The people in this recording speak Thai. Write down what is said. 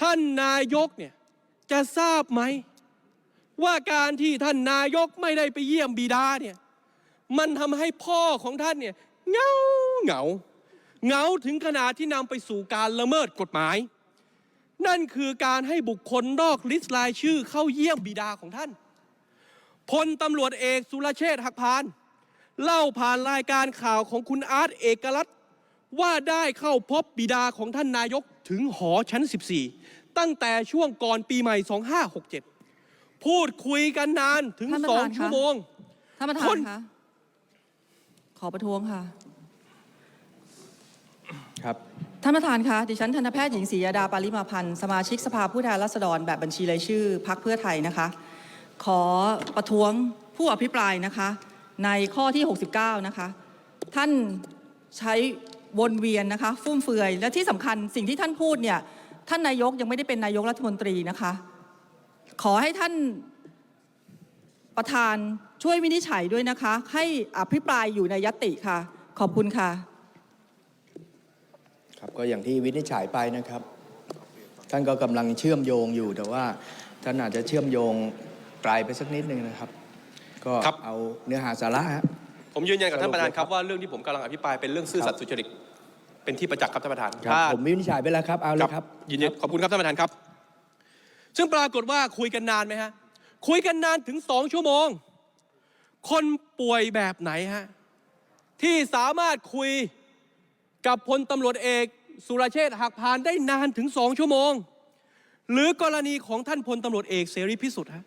ท่านนายกเนี่ยจะทราบไหม ว่าการที่ท่านนายกไม่ได้ไปเยี่ยมบิดาเนี่ยมันทำให้พ่อของท่านเนี่ยเหงาเหงาเหงาถึงขนาดที่นำไปสู่การละเมิดกฎหมาย นั่นคือการให้บุคคลนอกลิสต์รายชื่อเข้าเยี่ยมบิดาของท่านพลตำรวจเอกสุรเชษฐ์หักพาน เล่าผ่านรายการข่าวของคุณอาร์ตเอกรัตว่าได้เข้าพบบิดาของท่านนายก ถึงหอชั้น 14 ตั้งแต่ช่วงก่อนปีใหม่ 2567 พูดคุยกันนานถึงท่านประสอธางนคะ ชั่วโมง ท่านประธาคนน คะขอประท้วงค่ะ ครับ ท่านประธานคะดิฉันทันตแพทย์หญิงศรียดาปาริมาพันธ์สมาชิกสภาผู้แทนราษฎรแบบบัญชีรายชื่อพักเพื่อไทยนะคะ ขอประท้วงผู้อภิปรายนะคะ ในข้อที่ 69 นะคะ ท่านใช้ วนเวียนนะคะ ฟุ่มเฟือย และที่สำคัญสิ่งที่ท่านพูดเนี่ยท่านนายกยังไม่ได้เป็นนายกรัฐมนตรีนะคะ ขอให้ท่านประธานช่วยวินิจฉัยด้วยนะคะ ให้อภิปรายอยู่ในยติค่ะ ขอบคุณค่ะครับก็อย่างที่วินิจฉัยไปนะครับ ท่านก็กำลังเชื่อมโยงอยู่แต่ว่าท่านอาจจะเชื่อมโยงไกลไปสักนิดนึงนะครับ ก็ครับเอาเนื้อหาสาระฮะ ผมยืนยันกับท่านประธานครับสรุปเลยครับว่าเรื่องที่ผมกำลังอภิปรายเป็นเรื่องซื่อสัตย์สุจริตเป็นที่ประจักษ์ครับท่านประธานครับถ้าผมวินิจฉัยไปแล้วครับเอาเลยครับยืนยันขอบคุณครับท่านประธานครับ ซึ่งปรากฏว่าคุยกันนานไหมฮะคุยกันนานถึงสองชั่วโมง คนป่วยแบบไหนฮะที่สามารถคุยกับพลตำรวจเอกสุรเชษฐ์หักพานได้นานถึงสองชั่วโมง หรือกรณีของท่านพลตำรวจเอกเสรีพิสุทธิ์ฮะ